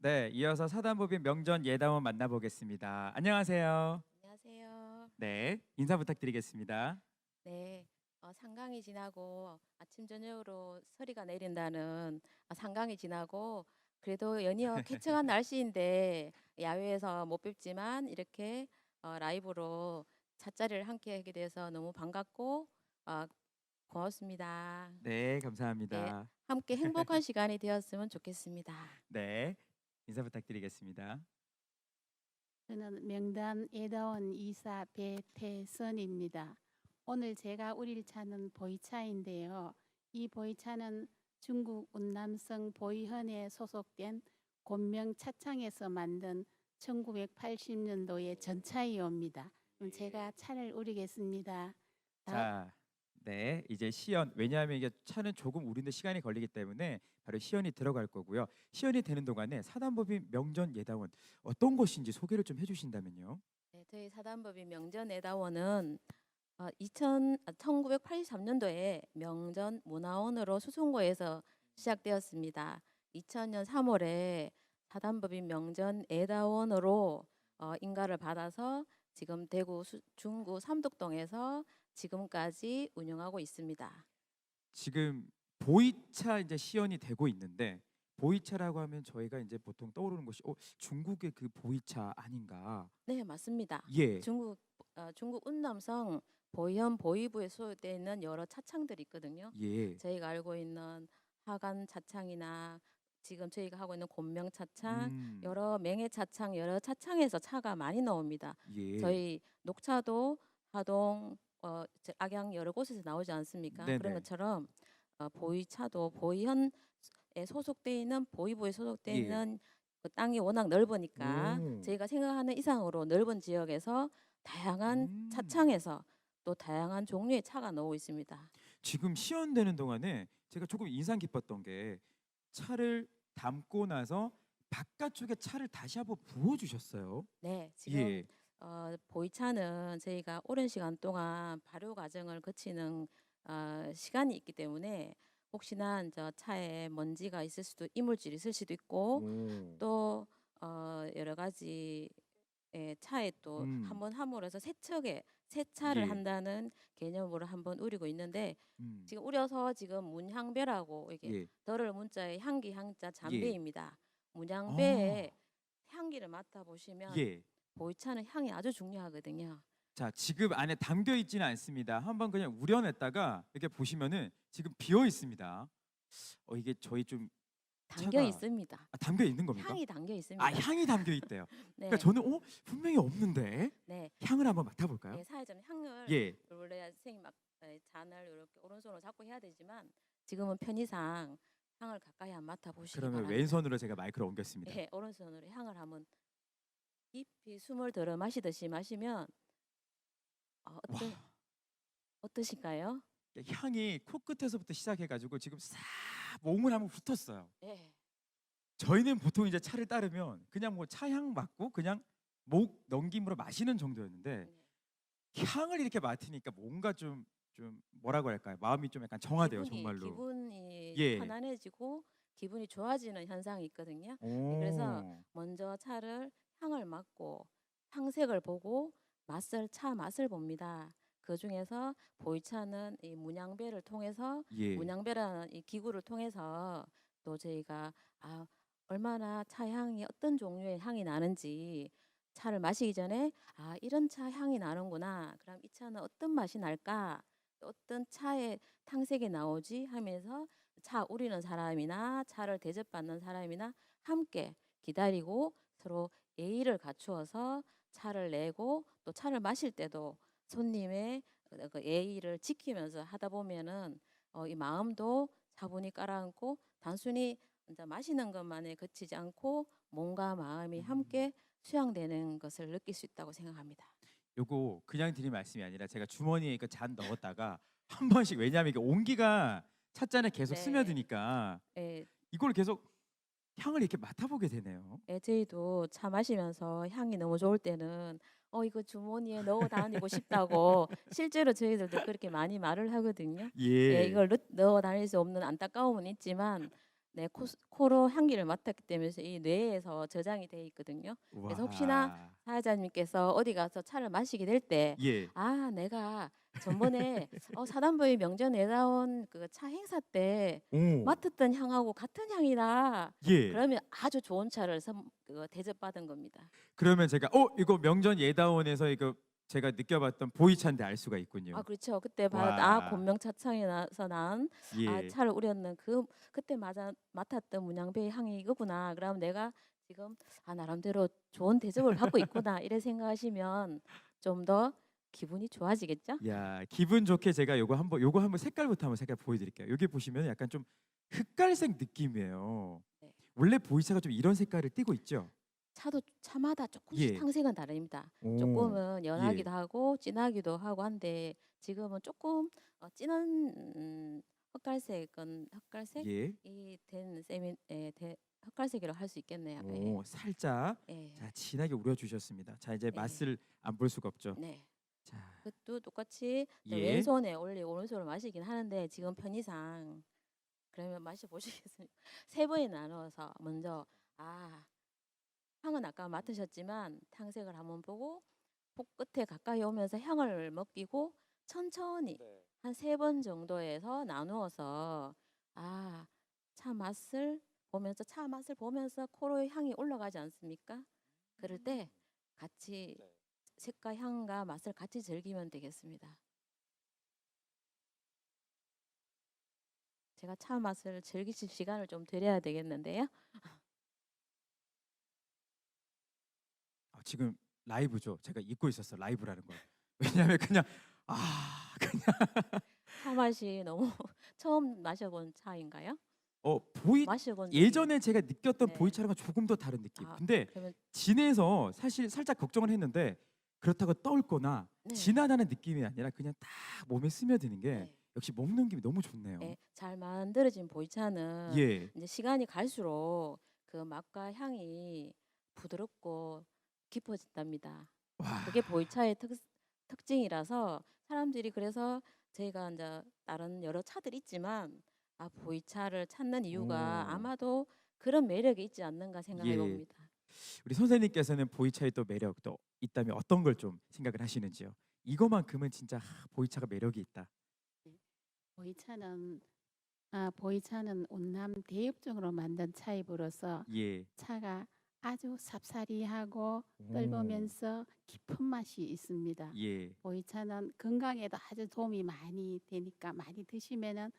네, 이어서 사단법인 명전 예담원 만나보겠습니다. 안녕하세요. 안녕하세요. 네, 인사 부탁드리겠습니다. 네, 어, 상강이 지나고 아침 저녁으로 서리가 내린다는 아, 상강이 지나고 그래도 연이어 쾌청한 날씨인데 야외에서 못 뵙지만 이렇게 어, 라이브로 찻자리를 함께 하게 돼서 너무 반갑고 어, 고맙습니다. 네, 감사합니다. 함께 행복한 시간이 되었으면 좋겠습니다. 네, 인사 부탁드리겠습니다. 저는 명단 예다원 이사 배태선입니다. 오늘 제가 우릴 차는 보이차인데요. 이 보이차는 중국 운남성 보이현에 소속된 곤명 차창에서 만든 1980년도의 전차이옵니다. 그럼 제가 차를 우리겠습니다. 다- 자, 네, 이제 시연. 왜냐하면 이게 차는 조금 우리는 시간이 걸리기 때문에 바로 시연이 들어갈 거고요. 시연이 되는 동안에 사단법인 명전 예담원 어떤 것인지 소개를 좀 해주신다면요. 네, 저희 사단법인 명전애다원은 어, 2000, 1983년도에 명전 문화원으로 수송고에서 시작되었습니다. 2000년 3월에 사단법인 명전애다원으로 어, 인가를 받아서 지금 대구 수, 중구 삼덕동에서 지금까지 운영하고 있습니다. 지금 보이차 이제 시연이 되고 있는데 보이차라고 하면 저희가 이제 보통 떠오르는 것이 어, 중국의 그 보이차 아닌가? 네, 맞습니다. 예. 중국 어, 중국 운남성 보현 보이부에 소유되어 있는 여러 차창들이 있거든요. 예. 저희가 알고 있는 하간 차창이나 지금 저희가 하고 있는 곤명 차창, 음, 여러 맹해 차창, 여러 차창에서 차가 많이 나옵니다. 예. 저희 녹차도 하동, 어, 저 악양 여러 곳에서 나오지 않습니까? 네네. 그런 것처럼 어, 보이차도 보이현에 소속돼 있는 보이부에 소속돼 예. 있는 그 땅이 워낙 넓으니까 오. 저희가 생각하는 이상으로 넓은 지역에서 다양한 음. 차창에서 또 다양한 종류의 차가 나오고 있습니다. 지금 시연되는 동안에 제가 조금 인상 깊었던 게 차를 담고 나서 바깥쪽에 차를 다시 한번 부어 주셨어요. 네, 지금 예. 어, 보이차는 저희가 오랜 시간 동안 발효 과정을 거치는 어, 시간이 있기 때문에 혹시나 저 차에 먼지가 있을 수도 이물질이 있을 수도 있고 오. 또 어, 여러 가지 예, 차에 또 음. 한번 함으로해서 세척에 세차를 예. 한다는 개념으로 한번 우리고 있는데 음. 지금 우려서 지금 문향배라고 이게 예. 덜을 문자에 향기 향자 잠배입니다. 문향배의 향기를 맡아 보시면 예. 보이차는 향이 아주 중요하거든요. 자, 지금 안에 담겨 있지는 않습니다. 한번 그냥 우려냈다가 이렇게 보시면은 지금 비어 있습니다. 어 이게 저희 좀 담겨 차가- 있습니다. 아, 담겨 있는 겁니까? 향이 담겨 있습니다. 아, 향이 담겨 있대요. 네, 그러니까 저는 어 분명히 없는데 네, 향을 한번 맡아 볼까요? 네, 사회자는 향을 예. 원래 선생님 막 에, 잔을 이렇게 오른손으로 잡고 해야 되지만 지금은 편의상 향을 가까이 한 맡아 보시기 그러면 바랍니다. 왼손으로 제가 마이크를 옮겼습니다. 네, 오른손으로 향을 한번 깊이 숨을 들어 마시듯이 마시면 어, 어떠, 와. 어떠신가요? 향이 코끝에서부터 시작해 가지고 지금 싹 몸을 한번 훑었어요. 네, 저희는 보통 이제 차를 따르면 그냥 뭐 차향 맡고 그냥 목 넘김으로 마시는 정도였는데 네. 향을 이렇게 맡으니까 뭔가 좀 좀 뭐라고 할까요? 마음이 좀 약간 정화돼요, 기분이, 정말로. 기분이 예. 편안해지고 기분이 좋아지는 현상이 있거든요. 오. 그래서 먼저 차를 향을 맡고 향색을 보고 맛을 차 맛을 봅니다. 그 중에서 보이차는 이 문양배를 통해서 예. 문양배라는 이 기구를 통해서 또 저희가 아 얼마나 차 향이 어떤 종류의 향이 나는지 차를 마시기 전에 아 이런 차 향이 나는구나. 그럼 이 차는 어떤 맛이 날까? 또 어떤 차의 탕색이 나오지 하면서 차 우리는 사람이나 차를 대접받는 사람이나 함께 기다리고 서로 예의를 갖추어서 차를 내고 또 차를 마실 때도 손님의 그- 그 예의를 지키면서 하다 보면은 어, 이 마음도 차분히 깔아앉고 단순히 마시는 것만에 그치지 않고 몸과 마음이 음. 함께 수양되는 것을 느낄 수 있다고 생각합니다. 요거 그냥 드린 말씀이 아니라 제가 주머니에 그잔 넣었다가 한 번씩 왜냐하면 이게 온기가 찻잔에 계속 네. 스며드니까 예, 이걸 계속 향을 이렇게 맡아보게 되네요. 예, 저희도 차 마시면서 향이 너무 좋을 때는 어 이거 주머니에 넣어 다니고 싶다고 실제로 저희들도 그렇게 많이 말을 하거든요. 예. 예, 이걸 넣, 넣어 다닐 수 없는 안타까움은 있지만 내 코, 코로 향기를 맡았기 때문에 이 뇌에서 저장이 돼 있거든요. 그래서 혹시나 와. 사회자님께서 어디 가서 차를 마시게 될 때 예. 아, 내가 전번에 어, 사단부의 명절 내다온 그 차 행사 때 오. 맡았던 향하고 같은 향이다. 예. 그러면 아주 좋은 차를 선, 그거 대접받은 겁니다. 그러면 제가 어 이거 명전 예다원에서 이거 제가 느껴봤던 보이차인데 알 수가 있군요. 아, 그렇죠. 그때 봐, 와. 아, 곤명차창에서 난 예. 아, 차를 우렸는 그 그때 맞아 맡았던 문양배의 향이 이거구나. 그럼 내가 지금 아 나름대로 좋은 대접을 받고 있구나. 이래 생각하시면 좀 더 기분이 좋아지겠죠? 야 기분 좋게 제가 요거 한번 요거 한번 색깔부터 한번 색깔 보여 드릴게요. 여기 보시면 약간 좀 흑갈색 느낌이에요. 네. 원래 보이차가 좀 이런 색깔을 띠고 있죠. 차도 차마다 조금씩 예. 탕색은 다릅니다. 오. 조금은 연하기도 하고 진하기도 하고 한데 지금은 조금 어, 진한 음, 흑갈색은 흑갈색이 예. 된 세미 에, 대, 흑갈색이라고 할 수 있겠네요. 예. 오 살짝 예. 자 진하게 우려 주셨습니다. 자 이제 네. 맛을 안 볼 수가 없죠. 네. 자 그것도 똑같이 저 예. 왼손에 원래 오른손으로 마시긴 하는데 지금 편의상 그러면 마셔 보시겠습니까? 세 번에 나눠서 먼저 아 향은 아까 맡으셨지만 탕색을 한번 보고 복 끝에 가까이 오면서 향을 먹이고 천천히 한세 번 정도에서 나누어서 아 차 맛을 보면서 차 맛을 보면서 코로 향이 올라가지 않습니까? 그럴 때 같이 색과 향과 맛을 같이 즐기면 되겠습니다. 제가 차 맛을 즐기실 시간을 좀 드려야 되겠는데요. 지금 라이브죠. 제가 잊고 있었어 라이브라는 걸. 왜냐하면 그냥 아 그냥 차 맛이 너무 처음 마셔본 차인가요? 어 보이 마셔본 예전에 제가 느꼈던 네. 보이차랑은 조금 더 다른 느낌. 아, 근데 그러면 진해서 사실 살짝 걱정을 했는데 그렇다고 떠올거나 네. 진하다는 느낌이 아니라 그냥 딱 몸에 스며드는 게 네. 역시 먹는 김이 너무 좋네요. 네, 잘 만들어진 보이차는 예. 이제 시간이 갈수록 그 맛과 향이 부드럽고 깊어진답니다. 와. 그게 보이차의 특, 특징이라서 사람들이 그래서 저희가 이제 다른 여러 차들이 있지만 아 보이차를 찾는 이유가 오. 아마도 그런 매력이 있지 않는가 생각해 예. 봅니다. 우리 선생님께서는 보이차의 또 매력도 있다면 어떤 걸 좀 생각을 하시는지요? 이거만큼은 진짜 하, 보이차가 매력이 있다. 보이차는 아, 보이차는 온남 대육종으로 만든 차이으로서 예. 차가 아주 삽사리하고 오. 떫으면서 깊은 맛이 있습니다. 예. 보이차는 건강에도 아주 도움이 많이 되니까 많이 드시면은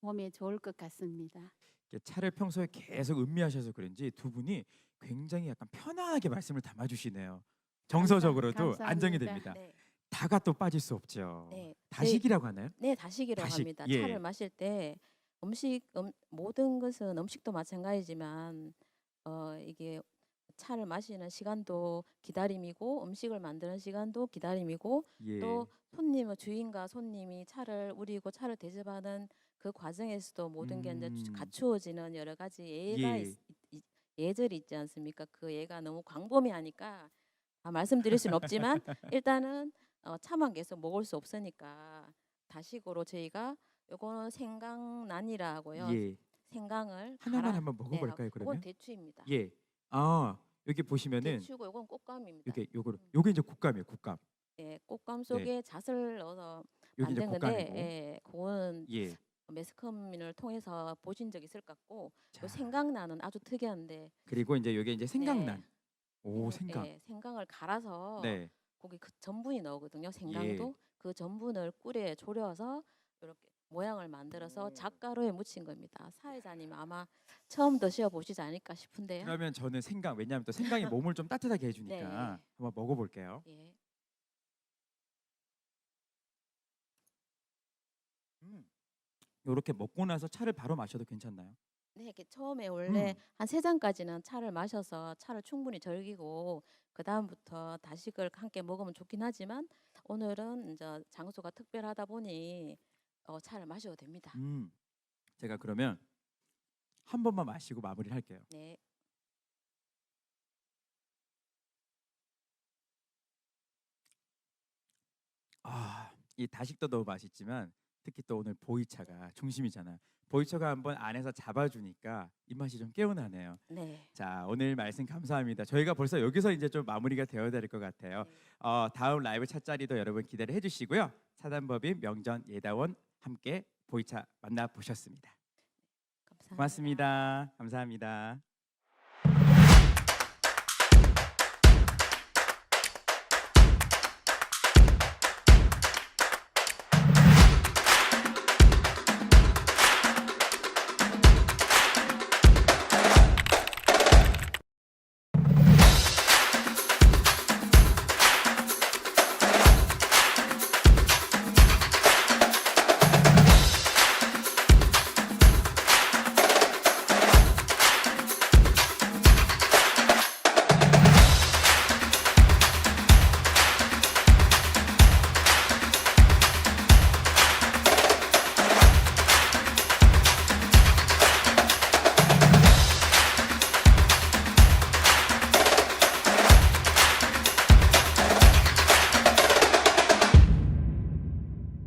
몸에 좋을 것 같습니다. 이게 차를 평소에 계속 음미하셔서 그런지 두 분이 굉장히 약간 편안하게 말씀을 담아주시네요. 정서적으로도 감사합니다. 안정이 됩니다. 네, 다가 또 빠질 수 없죠. 네, 다식이라고 하나요? 네 다식이라고 다식, 합니다. 예. 차를 마실 때 음식 음, 모든 것은 음식도 마찬가지지만 어 이게 차를 마시는 시간도 기다림이고 음식을 만드는 시간도 기다림이고 예. 또 손님의 주인과 손님이 차를 우리고 차를 대접하는 그 과정에서도 모든 게 이제 주- 음. 갖추어지는 여러 가지 예가 예. 있, 있- 예절이 있지 않습니까? 그 예가 너무 광범위하니까 다 말씀드릴 수는 없지만 일단은 어, 차만 계속 먹을 수 없으니까 다식으로 저희가 요거는 생강난이라고요. 예. 생강을 하나만 한번 네, 먹어볼까요? 이건 그러면? 대추입니다. 예. 아 여기 보시면은 대추고 요건 꽃감입니다. 이게 요거를 음. 요게 이제 곶감이에요. 곶감. 예, 꽃감 속에 잣을 넣어서 여기 이제 만든 건데, 곶감이고. 예, 그거는 예. 매스컴을 통해서 보신 적 있을 것 같고, 자, 요 생강나는 아주 특이한데, 그리고 이제 요게 이제 생강난. 네, 오 생- 생강. 예, 생강을 갈아서 네. 거기 그 전분이 나오거든요. 생강도 예. 그 전분을 꿀에 졸여서 이렇게 모양을 만들어서 오. 잣가루에 묻힌 겁니다. 사회자님 아마 처음 드셔 보시지 않을까 싶은데요. 그러면 저는 생강 왜냐하면 또 생강이 몸을 좀 따뜻하게 해주니까 네. 한번 먹어볼게요. 예. 음. 요렇게 먹고 나서 차를 바로 마셔도 괜찮나요? 네, 이렇게 처음에 원래 음. 한 세 잔까지는 차를 마셔서 차를 충분히 즐기고 그 다음부터 다식을 함께 먹으면 좋긴 하지만 오늘은 이제 장소가 특별하다 보니 어, 차를 마셔도 됩니다. 음. 제가 그러면 한 번만 마시고 마무리를 할게요. 네, 아, 이 다식도 너무 맛있지만 특히 또 오늘 보이차가 중심이잖아요. 보이차가 한번 안에서 잡아주니까 입맛이 좀 깨어나네요. 네. 자 오늘 말씀 감사합니다. 저희가 벌써 여기서 이제 좀 마무리가 되어야 될 것 같아요. 네. 어, 다음 라이브 찻자리도 여러분 기대를 해주시고요. 사단법인 명전 예다원 함께 보이차 만나 보셨습니다. 감사합니다. 고맙습니다. 감사합니다.